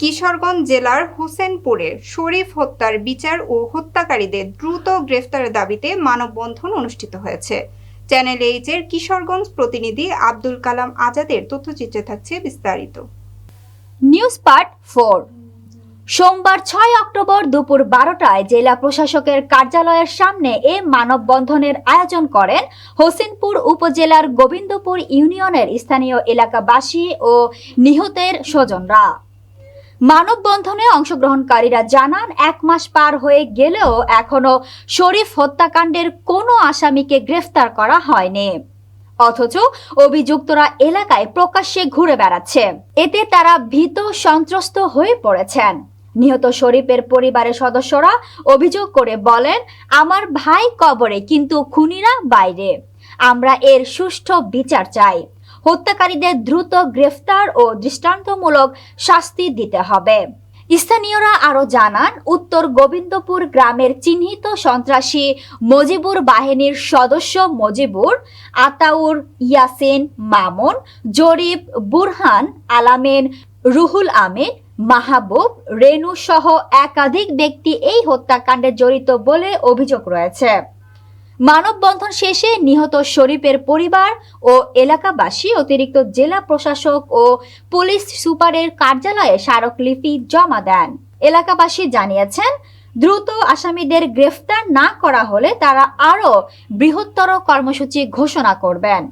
কিশোরগঞ্জ জেলার হোসেনপুরে শরীফ হত্যার বিচার ও হত্যাকারীদের দ্রুত গ্রেফতারের দাবিতে মানববন্ধন অনুষ্ঠিত হয়েছে। চ্যানেল এইচ এর কিশোরগঞ্জ প্রতিনিধি আব্দুল কালাম আজাদের তথ্যচিত্রে থাকছে বিস্তারিত। News part four. সোমবার ছয় অক্টোবর দুপুর বারোটায় জেলা প্রশাসকের কার্যালয়ের সামনে এ মানববন্ধনের আয়োজন করেন হোসেনপুর উপজেলার গোবিন্দপুর ইউনিয়নের স্থানীয় এলাকাবাসী ও নিহতের স্বজনরা। মানববন্ধনে অংশগ্রহণকারীরা জানান, এক মাস পার হয়ে গেলেও এখনও শরীফ হত্যাকাণ্ডের কোনো আসামিকে গ্রেফতার করা হয়নি। অথচ অভিযুক্তরা এলাকায় প্রকাশ্যে ঘুরে বেড়াচ্ছে। এতে তারা ভীত, সন্ত্রস্ত হয়ে পড়েছেন। নিহত শরীফের পরিবারের সদস্যরা অভিযোগ করে বলেন, আমার ভাই কবরে, কিন্তু খুনিরা বাইরে। আমরা এর সুষ্ঠু বিচার চাই। হত্যাকারীদের দ্রুত গ্রেফতার ও দৃষ্টান্তমূলক শাস্তি দিতে হবে। স্থানীয়রা আরও জানান, উত্তর গোবিন্দপুর গ্রামের চিহ্নিত সন্ত্রাসী মজিবুর বাহিনীর সদস্য মজিবুর, আতাউর ইয়াসিন মামুন জরিফ বুরহান আলামেন, রুহুল আমিন, মাহবুব রেনু সহ একাধিক ব্যক্তি এই হত্যাকাণ্ডে জড়িত বলে অভিযোগ রয়েছে। মানববন্ধন শেষে নিহত শরীফের পরিবার ও এলাকাবাসী, অতিরিক্ত জেলা প্রশাসক ও পুলিশ সুপারের কার্যালয়ে স্মারকলিপি জমা দেন। এলাকাবাসী জানিয়েছেন, দ্রুত আসামিদের গ্রেফতার না করা হলে তারা আরও বৃহত্তর কর্মসূচি ঘোষণা করবেন।